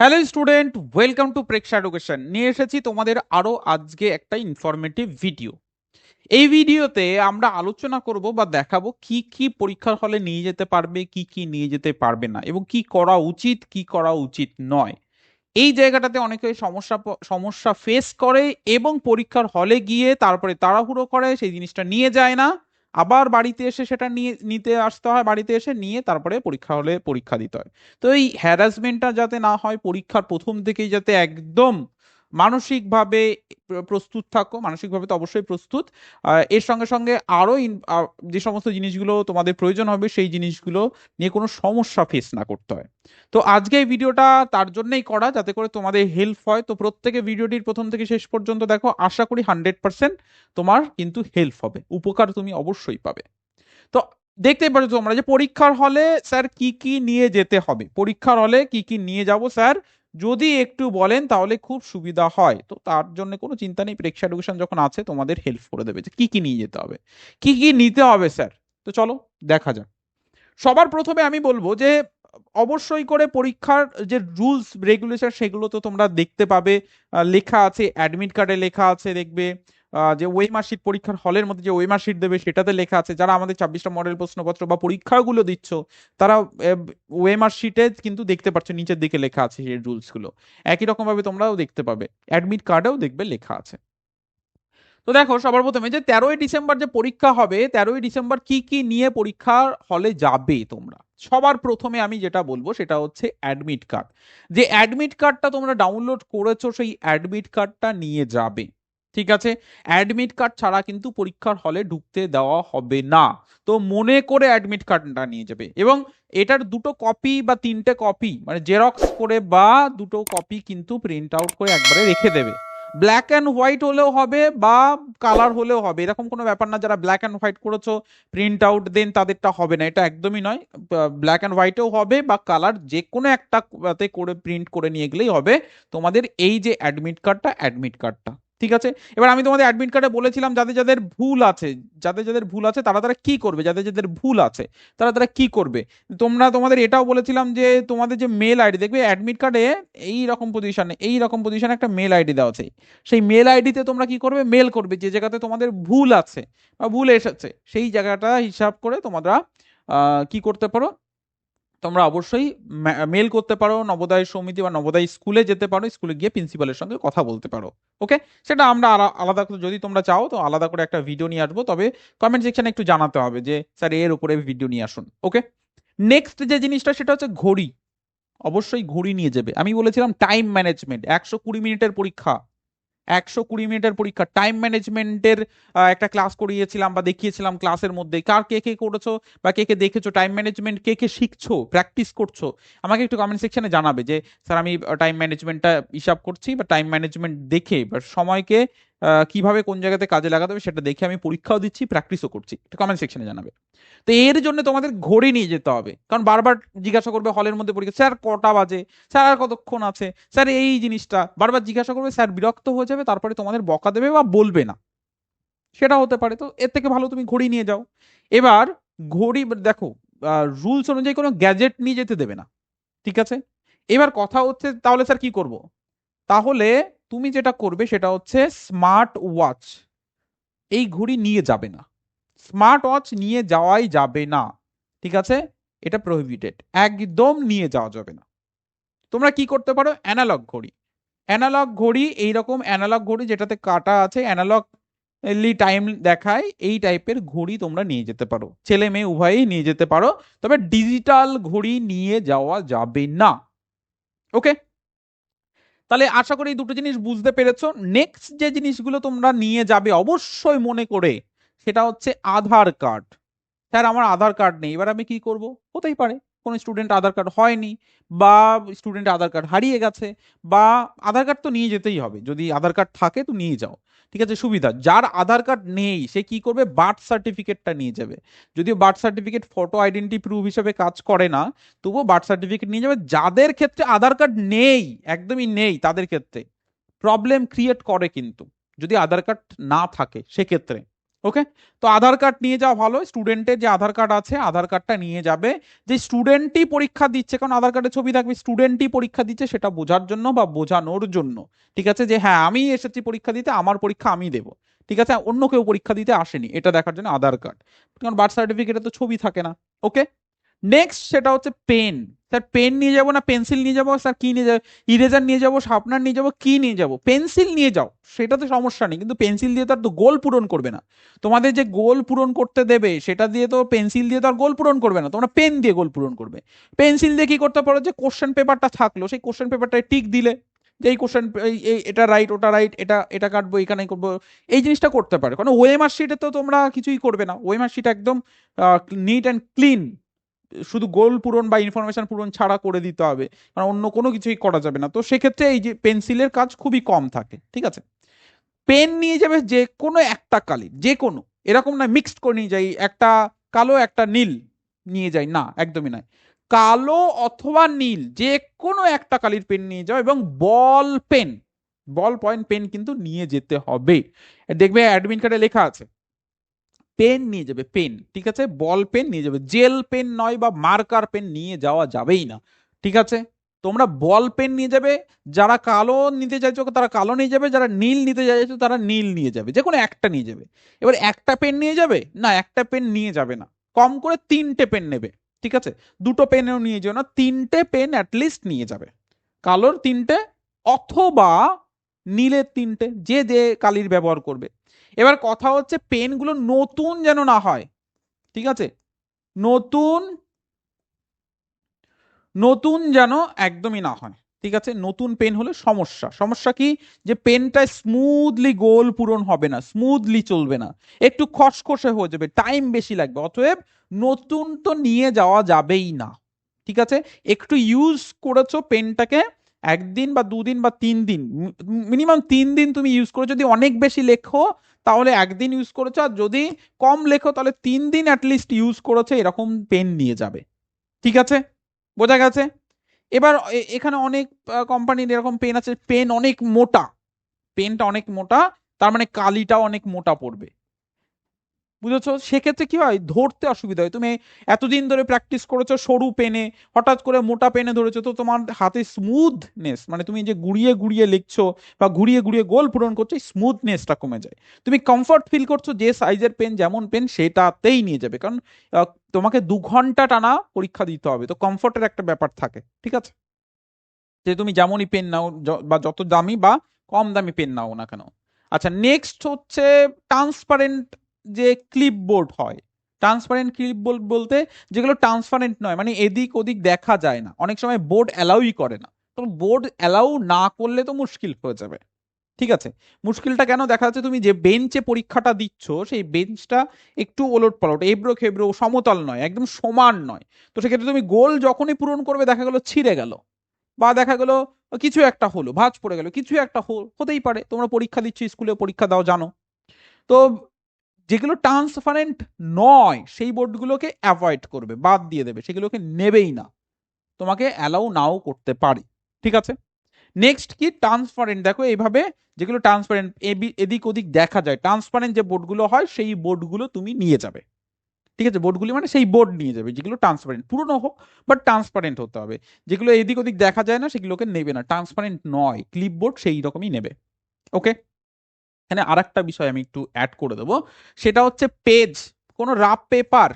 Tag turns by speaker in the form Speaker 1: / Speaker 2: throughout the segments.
Speaker 1: Hello student, welcome to Preksha education. নিয়ে এসেছি তোমাদের আরও আজকে একটা ইনফরমেটিভ ভিডিও এই ভিডিওতে আমরা আলোচনা করব বা দেখাবো কি কি পরীক্ষার হলে নিয়ে যেতে পারবে, কি কি নিয়ে যেতে পারবে না এবং কি করা উচিত, কি করা উচিত নয়। এই জায়গাটাতে অনেকে সমস্যা সমস্যা ফেস করে এবং পরীক্ষার হলে গিয়ে তারপরে তাড়াহুড়ো করে, সেই জিনিসটা নিয়ে যায় না। আবার বাড়িতে এসে সেটা নিয়ে, নিতে আসতে হয়, বাড়িতে এসে নিয়ে তারপরে পরীক্ষা হলে পরীক্ষা দিতে হয়। তো এই হ্যারাসমেন্টটা যাতে না হয়, পরীক্ষার প্রথম থেকেই যাতে একদম মানসিকভাবে প্র- প্রস্তুত থাকো মানসিকভাবে তো অবশ্যই প্রস্তুত। এর সঙ্গে সঙ্গে আরও ইন- আহ, যে সমস্ত জিনিসগুলো তোমাদের প্রয়োজন হবে সেই জিনিসগুলো নিয়ে কোনো সমস্যা ফেস না করতে হয়। তো আজকে এই ভিডিওটা তার জন্যই করা যাতে করে তোমাদের হেল্প হয়। তো প্রত্যেকে ভিডিওটির প্রথম থেকে শেষ পর্যন্ত দেখো আশা করি হান্ড্রেড পার্সেন্ট তোমার কিন্তু হেল্প হবে। উপকার তুমি অবশ্যই পাবে। তো দেখতেই পাচ্ছ তোমরা যে পরীক্ষার হলে স্যার কি কি নিয়ে যেতে হবে? পরীক্ষার হলে কি কি নিয়ে যাব স্যার? যদি একটু বলেন তাহলে খুব সুবিধা হয়। তো তার জন্য কোনো চিন্তা নেই। প্রেক্ষা এডুকেশন যখন আছে, তোমাদের হেল্প করে দেবে যে কী কী নিয়ে যেতে হবে। কী কী নিতে হবে স্যার তো চলো, দেখা যাক। সবার প্রথমে আমি বলব যে, অবশ্যই করে পরীক্ষার যে রুলস রেগুলেশন সেগুলো তো তোমরা দেখতে পাবে। লেখা আছে অ্যাডমিট কার্ডে লেখা আছে, দেখবে। যে ওই মার্কশিট পরীক্ষার হলের মধ্যে যে ওই মার্কশিট দেবে সেটাতে লেখা আছে, যারা আমাদের ছাব্বিশটা মডেল প্রশ্নপত্র বা পরীক্ষাগুলো দিচ্ছ, তারা ওয়ে মার্কশিটে কিন্তু দেখতে পাচ্ছ নিচের দিকে লেখা আছে সেই রুলসগুলো। একই রকম ভাবে তোমরাও দেখতে পাবে, অ্যাডমিট কার্ডেও দেখবে লেখা আছে। তো দেখো, সবার প্রথমে যে তেরোই ডিসেম্বর যে পরীক্ষা হবে, তেরোই ডিসেম্বর কি কি নিয়ে পরীক্ষার হলে যাবে তোমরা? সবার প্রথমে আমি যেটা বলব, সেটা হচ্ছে অ্যাডমিট কার্ড। যে অ্যাডমিট কার্ডটা তোমরা ডাউনলোড করেছ, সেই অ্যাডমিট কার্ডটা নিয়ে যাবে। ঠিক আছে? অ্যাডমিট কার্ড ছাড়া কিন্তু পরীক্ষার হলে ঢুকতে দেওয়া হবে না। তো মনে করে অ্যাডমিট কার্ডটা নিয়ে যাবে। এবং এটার দুটো কপি বা তিনটে কপি মানে জেরক্স করে বা দুটো কপি কিন্তু প্রিন্ট আউট করে একবারে রেখে দেবে। ব্ল্যাক অ্যান্ড হোয়াইট হলেও হবে বা কালার হলেও হবে। এরকম কোনো ব্যাপার না, যারা ব্ল্যাক অ্যান্ড হোয়াইট করেছ প্রিন্ট আউট দেন তাদেরটা হবে না। এটা একদমই নয়। ব্ল্যাক অ্যান্ড হোয়াইটেও হবে বা কালার যে কোনো একটাতে করে প্রিন্ট করে নিয়ে গেলেই হবে। তোমাদের এই যে অ্যাডমিট কার্ডটা অ্যাডমিট কার্ডটা ঠিক আছে? এবার আমি তোমাদের অ্যাডমিট কার্ডে বলেছিলাম যাদের যাদের ভুল আছে, যাদের যাদের ভুল আছে তারা তারা কি করবে? যাদের যাদের ভুল আছে তারা তারা কি করবে? তোমরা তোমাদের এটাও বলেছিলাম যে তোমাদের যে মেল আইডি দেখবে অ্যাডমিট কার্ডে এই রকম পজিশনে এই রকম পজিশনে একটা মেল আইডি দেওয়া আছে। সেই মেল আইডিতে তোমরা কি করবে? মেল করবে যে জায়গাতে তোমাদের ভুল আছে বা ভুল এসেছে, সেই জায়গাটা হিসাব করে তোমরা কি করতে পারো? তোমরা অবশ্যই মেল করতে পারো, নবোদয় সমিতি বা নবোদয় স্কুলে যেতে পারো, স্কুলে গিয়ে প্রিন্সিপালের সঙ্গে কথা বলতে পারো ওকে সেটা আমরা আলাদা করে, যদি তোমরা চাও, তো আলাদা করে একটা ভিডিও নিয়ে আসব, তবে কমেন্ট সেকশনে একটু জানাতে হবে যে, স্যার এর উপরে ভিডিও নিয়ে আসুন ওকে নেক্সট যে জিনিসটা, সেটা হচ্ছে ঘড়ি, অবশ্যই ঘড়ি নিয়ে যাবে। আমি বলেছিলাম টাইম ম্যানেজমেন্ট একশো কুড়ি মিনিটের পরীক্ষা। একশো কুড়ি মিনিটের পরীক্ষা টাইম ম্যানেজমেন্টের একটা ক্লাস করিয়েছিলাম বা দেখিয়েছিলাম ক্লাসের মধ্যে। কার কে কে করেছ বা কে কে দেখেছ? টাইম ম্যানেজমেন্ট কে কে শিখছো? প্র্যাকটিস করছ? আমাকে একটু কমেন্ট সেকশনে জানাবে যে, স্যার, আমি টাইম ম্যানেজমেন্টটা হিসাব করছি বা টাইম ম্যানেজমেন্ট দেখে বা সময়কে কীভাবে কোন জায়গাতে কাজে লাগাতে হবে সেটা দেখে আমি পরীক্ষাও দিচ্ছি প্র্যাকটিসও করছি। কমেন্ট সেকশনে জানাবে। তো এর জন্য তোমাদের ঘড়ি নিয়ে যেতে হবে। কারণ বারবার জিজ্ঞাসা করবে হলের মধ্যে পরীক্ষা, স্যার, কটা বাজে? স্যার, আর কতক্ষণ আছে? স্যার, এই জিনিসটা। বারবার জিজ্ঞাসা করবে, স্যার, বিরক্ত হয়ে যাবে, তারপরে তোমাদের বকা দেবে বা বলবে না। সেটা হতে পারে। তো এর থেকে ভালো তুমি ঘড়ি নিয়ে যাও। এবার ঘড়ি, দেখো রুলস অনুযায়ী কোনো গ্যাজেট নিয়ে যেতে দেবে না। ঠিক আছে? এবার কথা হচ্ছে, তাহলে স্যার কি করব? তাহলে তুমি যেটা করবে সেটা হচ্ছে স্মার্ট ওয়াচ এই ঘড়ি নিয়ে যাবে না। স্মার্ট ওয়াচ নিয়ে যাওয়াই যাবে না। ঠিক আছে? এটা প্রহিবিটেড একদম নিয়ে যাওয়া যাবে না। তোমরা কি করতে পারো? অ্যানালগ ঘড়ি। অ্যানালগ ঘড়ি, এইরকম অ্যানালগ ঘড়ি যেটাতে কাটা আছে অ্যানালগ টাইম দেখায়, এই টাইপের ঘড়ি তোমরা নিয়ে যেতে পারো। ছেলে মেয়ে উভয়ই নিয়ে যেতে পারো। তবে ডিজিটাল ঘড়ি নিয়ে যাওয়া যাবে না। ওকে তাহলে আশা করি এই দুটো জিনিস বুঝতে পেরেছ। নেক্সট যে জিনিসগুলো তোমরা নিয়ে যাবে অবশ্যই মনে করে, সেটা হচ্ছে আধার কার্ড। স্যার, আমার আধার কার্ড নেই। এবার আমি কি করব? হতেই পারে। কোনো স্টুডেন্ট আধার কার্ড হয়নি বা স্টুডেন্ট আধার কার্ড হারিয়ে গেছে বা আধার কার্ড তো নিয়ে যেতেই হবে। যদি আধার কার্ড থাকে তো নিয়ে যাও। ঠিক আছে, সুবিধা। যার আধার কার্ড নেই, সে কি করবে? বার্থ সার্টিফিকেটটা নিয়ে যাবে। যদিও birth certificate photo identity proof হিসেবে কাজ করে না, তবুও বার্থ সার্টিফিকেট নিয়ে যাবে। যাদের ক্ষেত্রে আধার কার্ড নেই, একদমই নেই তাদের ক্ষেত্রে। প্রবলেম ক্রিয়েট করে কিন্তু। যদি আধার কার্ড না থাকে, সেক্ষেত্রে। ওকে তো আধার কার্ড নিয়ে যাওয়া ভালো। স্টুডেন্টের যে আধার কার্ড আছে, আধার কার্ডটা নিয়ে যাবে। যে স্টুডেন্টই পরীক্ষা দিচ্ছে, কারণ আধার কার্ডের ছবি থাকবে স্টুডেন্টই পরীক্ষা দিচ্ছে সেটা বোঝার জন্য বা বোঝানোর জন্য। ঠিক আছে? যে হ্যাঁ আমি এসেছি পরীক্ষা দিতে, আমার পরীক্ষা আমি দেবো। ঠিক আছে? অন্য কেউ পরীক্ষা দিতে আসেনি, এটা দেখার জন্য আধার কার্ড কারণ বার্থ সার্টিফিকেটে তো ছবি থাকে না। ওকে নেক্সট সেটা হচ্ছে পেন স্যার পেন নিয়ে যাব না পেন্সিল নিয়ে যাব? স্যার, কি নিয়ে যাব? ইরেজার নিয়ে যাব শার্পনার নিয়ে যাব, কি নিয়ে যাব? পেন্সিল নিয়ে যাও সেটা তো সমস্যা নেই। কিন্তু পেন্সিল দিয়ে তো আর তো গোল পূরণ করবে না। তোমাদের যে গোল পূরণ করতে দেবে, সেটা দিয়ে তো পেন্সিল দিয়ে তো আর গোল পূরণ করবে না। তোমরা পেন দিয়ে গোল পূরণ করবে। পেন্সিল দিয়ে কি করতে পারো? যে কোশ্চেন পেপারটা থাকল, সেই কোশ্চেন পেপারটায় টিক দিলে, যে এই কোশ্চেন এটা রাইট ওটা রাইট এটা এটা কাটবো এখানে করব, এই জিনিসটা করতে পারে। কারণ ওয়েমার শিটে তো তোমরা কিছুই করবে না। ওয়েমার শিট একদম নিট অ্যান্ড ক্লিন শুধু গোল পূরণ বা ইনফরমেশন পূরণ ছাড়া করে দিতে হবে, কারণ অন্য কোনো কিছুই করা যাবে না। তো সেক্ষেত্রে এই যে পেন্সিলের কাজ খুবই কম থাকে, ঠিক আছে? পেন নিয়ে যাবে যে কোনো একটা কালির যে কোনো, এরকম না মিক্সড করে নিয়ে যাই, একটা কালো, একটা নীল নিয়ে যাই, না, একদমই নয়। কালো অথবা নীল, যে কোনো একটা কালির পেন নিয়ে যাও এবং ball pen ball point pen কিন্তু নিয়ে যেতে হবে। দেখবে অ্যাডমিন কার্ডে লেখা আছে পেন নিয়ে যাবে, পেন, ঠিক আছে? বল পেন নিয়ে যাবে, জেল পেন নয় বা মার্কার পেন নিয়ে যাওয়া যাবেই না, ঠিক আছে? তোমরা বল পেন নিয়ে যাবে, যারা কালো নিতে চাইছো, তারা কালো নিয়ে যাবে, যারা নীল নিতে চাইছো, তারা নীল নিয়ে যাবে যে কোনো একটা নিয়ে যাবে। এবার একটা পেন নিয়ে যাবে? না, একটা পেন নিয়ে যাবে না, কম করে তিনটে পেন নেবে, ঠিক আছে? দুটো পেনও নিয়ে যাও না, তিনটে পেন অ্যাটলিস্ট নিয়ে যাবে, কালোর তিনটে অথবা নীলের তিনটে, যে যে কালির ব্যবহার করবে। এবার কথা হচ্ছে পেনগুলো নতুন যেন না হয়, ঠিক আছে? নতুন নতুন যেন একদমই না হয়, ঠিক আছে? নতুন পেন হলে সমস্যা। সমস্যা কি? যে পেনটা স্মুথলি গোল পূরণ হবে না স্মুথলি চলবে না। একটু খসখসে হয়ে যাবে টাইম বেশি লাগবে। অতএব নতুন তো নিয়ে যাওয়া যাবেই না, ঠিক আছে? একটু ইউজ করেছ পেনটাকে একদিন বা দুদিন বা তিন দিন মিনিমাম তিন দিন তুমি ইউজ করো যদি অনেক বেশি লেখো, তাহলে একদিন ইউজ করেছ, আর যদি কম লেখো, তাহলে তিন দিন অ্যাটলিস্ট ইউজ করেছ, এরকম পেন নিয়ে যাবে। ঠিক আছে? বোঝা গেছে? এবার এখানে অনেক কোম্পানির এরকম পেন আছে পেন অনেক মোটা পেনটা অনেক মোটা, তার মানে কালিটা অনেক মোটা পড়বে। বুঝেছ? সেক্ষেত্রে কি হয়? ধরতে অসুবিধা হয়। তুমি এতদিন ধরে প্র্যাকটিস করেছ, সরু পেনে, হঠাৎ করে মোটা পেনে ধরেছো, তো তোমার হাতে স্মুথনেস মানে তুমি যে গুড়িয়ে গুড়িয়ে লিখছো বা ঘুরিয়ে ঘুরিয়ে গোল পূরণ করছ স্মুথনেসটা কমে যায়। তুমি কমফর্ট ফিল করছ যে সাইজের পেন যেমন পেন সেটাতেই নিয়ে যাবে। কারণ তোমাকে দু ঘণ্টা টানা পরীক্ষা দিতে হবে। তো কমফর্টের একটা ব্যাপার থাকে, ঠিক আছে? যে তুমি যেমনই পেন নাও বা যত দামি বা কম দামি পেন নাও না কেন। আচ্ছা নেক্সট হচ্ছে ট্রান্সপারেন্ট যে ক্লিপ বোর্ড হয়। ট্রান্সপারেন্ট ক্লিপ বোর্ড বলতে যেগুলো ট্রান্সপারেন্ট নয় মানে এদিক ওদিক দেখা যায় না। অনেক সময় বোর্ড অ্যালাউই করে না। তো বোর্ড অ্যালাউ না করলে তো মুশকিল হয়ে যাবে। ঠিক আছে? মুশকিলটা কেন দেখা যাচ্ছে? তুমি যে বেঞ্চে পরীক্ষাটা দিচ্ছ, সেই বেঞ্চটা একটু ওলট পালট এবড়ো খেবড়ো সমতল নয়, একদম সমান নয়। তো সেক্ষেত্রে তুমি গোল যখনই পূরণ করবে, দেখা গেলো ছিঁড়ে গেল। বা দেখা গেলো কিছু একটা হলো, ভাঁজ পড়ে গেল, কিছু একটা হতেই পারে। তোমরা পরীক্ষা দিচ্ছ, স্কুলে পরীক্ষা দাও, জানো। তো যেগুলো ট্রান্সপারেন্ট নয়, সেই বোর্ডগুলোকে অ্যাভয়েড করবে, বাদ দিয়ে দেবে, সেগুলোকে নেবেই না। তোমাকে অ্যালাউ নাও করতে পারে, ঠিক আছে? নেক্সট কি? ট্রান্সপারেন্ট দেখো, এইভাবে যেগুলো ট্রান্সপারেন্ট এদিক ওদিক দেখা যায়। ট্রান্সপারেন্ট যে বোর্ডগুলো হয়, সেই বোর্ডগুলো তুমি নিয়ে যাবে। ঠিক আছে? বোর্ডগুলি মানে সেই বোর্ড নিয়ে যাবে, যেগুলো ট্রান্সপারেন্ট পুরনো হোক বাট ট্রান্সপারেন্ট হতে হবে। যেগুলো এদিক ওদিক দেখা যায় না, সেগুলোকে নেবে না। ট্রান্সপারেন্ট নয় ক্লিপ বোর্ড সেই রকমই নেবে। ওকে এখানে আর একটা বিষয় আমি একটু অ্যাড করে দেবো। সেটা হচ্ছে পেজ কোনো রাফ পেপার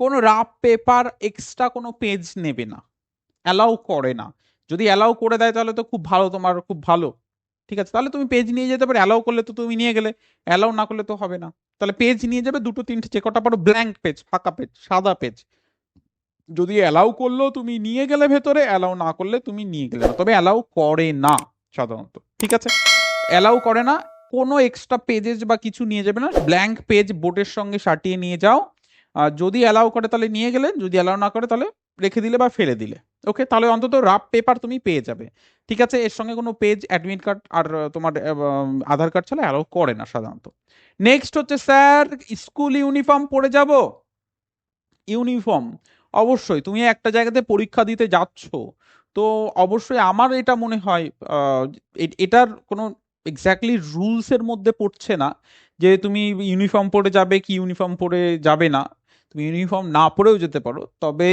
Speaker 1: কোনো রাফ পেপার এক্সট্রা কোনো পেজ নেবে না। অ্যালাউ করে না। যদি অ্যালাউ করে দেয় তাহলে তো খুব ভালো, তোমার খুব ভালো। ঠিক আছে? তাহলে তুমি পেজ নিয়ে যেতে পারো। অ্যালাউ করলে তো তুমি নিয়ে গেলে। অ্যালাউ না করলে তো হবে না। তাহলে পেজ নিয়ে যাবে দুটো, তিনটে, যে কটা পারো ব্ল্যাঙ্ক পেজ ফাঁকা পেজ সাদা পেজ যদি অ্যালাউ করল তুমি নিয়ে গেলে ভেতরে অ্যালাউ না করলে তুমি নিয়ে গেলে না। তবে অ্যালাউ করে না সাধারণত। ঠিক আছে? অ্যালাউ করে না। কোনো এক্সট্রা পেজেস বা কিছু নিয়ে যাবে না। ব্ল্যাঙ্ক পেজ বোর্ডের সঙ্গে সাটিয়ে নিয়ে যাও। আর যদি অ্যালাউ করে তাহলে নিয়ে গেলে, যদি অ্যালাউ না করে তাহলে রেখে দিলে বা ফেলে দিলে। ওকে তাহলে অন্তত রাফ পেপার তুমি পেয়ে যাবে। ঠিক আছে? এর সঙ্গে কোনো পেজ অ্যাডমিট কার্ড আর তোমার আধার কার্ড ছাড়া অ্যালাউ করে না সাধারণত। নেক্সট হচ্ছে, স্যার, স্কুল ইউনিফর্ম পরে যাব। ইউনিফর্ম অবশ্যই। তুমি একটা জায়গাতে পরীক্ষা দিতে যাচ্ছ। তো অবশ্যই আমার এটা মনে হয় এটার কোনো এক্স্যাক্টলি রুলসের মধ্যে পড়ছে না যে তুমি ইউনিফর্ম পরে যাবে কি ইউনিফর্ম পরে যাবে না। তুমি ইউনিফর্ম না পরেও যেতে পারো। তবে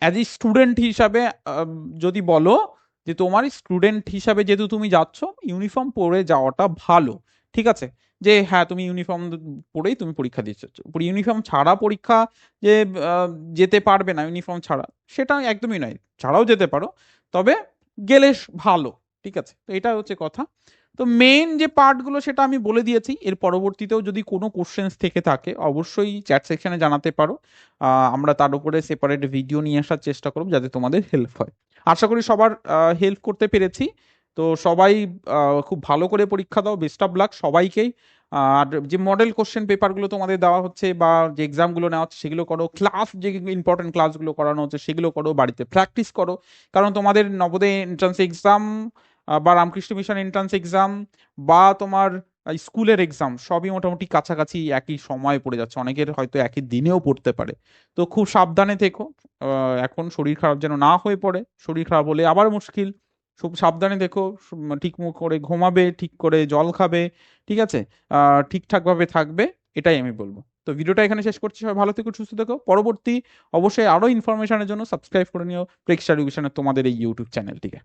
Speaker 1: অ্যাজ এ স্টুডেন্ট হিসাবে যদি বলো যে তোমার স্টুডেন্ট হিসাবে যেহেতু তুমি যাচ্ছ ইউনিফর্ম পরে যাওয়াটা ভালো। ঠিক আছে? যে হ্যাঁ তুমি ইউনিফর্ম পরেই তুমি পরীক্ষা দিতে চাচ্ছ ইউনিফর্ম ছাড়া পরীক্ষা যে যেতে পারবে না ইউনিফর্ম ছাড়া, সেটা একদমই নয়। ছাড়াও যেতে পারো, তবে গেলে ভালো, ঠিক আছে? তো এটা হচ্ছে কথা। তো মেন যে পার্টগুলো সেটা আমি বলে দিয়েছি, এর পরবর্তীতেও যদি কোনো কোশ্চেন্স থেকে থাকে, অবশ্যই চ্যাট সেকশনে জানাতে পারো। আমরা তার উপরে সেপারেট ভিডিও নিয়ে আসার চেষ্টা করব, যাতে তোমাদের হেল্প হয়। আশা করি সবার হেল্প করতে পেরেছি। তো সবাই খুব ভালো করে পরীক্ষা দাও বেস্ট অফ লাক সবাইকেই। আর যে মডেল কোশ্চেন পেপারগুলো তোমাদের দেওয়া হচ্ছে বা যে এক্সামগুলো নেওয়া হচ্ছে সেগুলো করো ক্লাস যে ইম্পর্টেন্ট ক্লাসগুলো করানো হচ্ছে সেগুলো করো, বাড়িতে প্র্যাকটিস করো। কারণ তোমাদের নবোদয় এন্ট্রান্স এক্সাম বা রামকৃষ্ণ মিশন এন্ট্রান্স এক্সাম বা তোমার স্কুলের এক্সাম সবই মোটামুটি কাছাকাছি একই সময় পড়ে যাচ্ছে। অনেকের হয়তো একই দিনেও পড়তে পারে। তো খুব সাবধানে থেকো। এখন শরীর খারাপ যেন না হয়ে পড়ে, শরীর খারাপ হলে আবার মুশকিল। খুব সাবধানে দেখো ঠিক মুখ করে ঘুমাবে, ঠিক করে জল খাবে, ঠিক আছে? ঠিকঠাকভাবে থাকবে, এটাই আমি বলব। তো ভিডিওটা এখানে শেষ করছি, সবাই ভালো থেকো, সুস্থ থেকো। পরবর্তী অবশ্যই আরও ইনফরমেশনের জন্য সাবস্ক্রাইব করে নিও প্রেক্ষা এডুকেশনের তোমাদের এই ইউটিউব চ্যানেলটিকে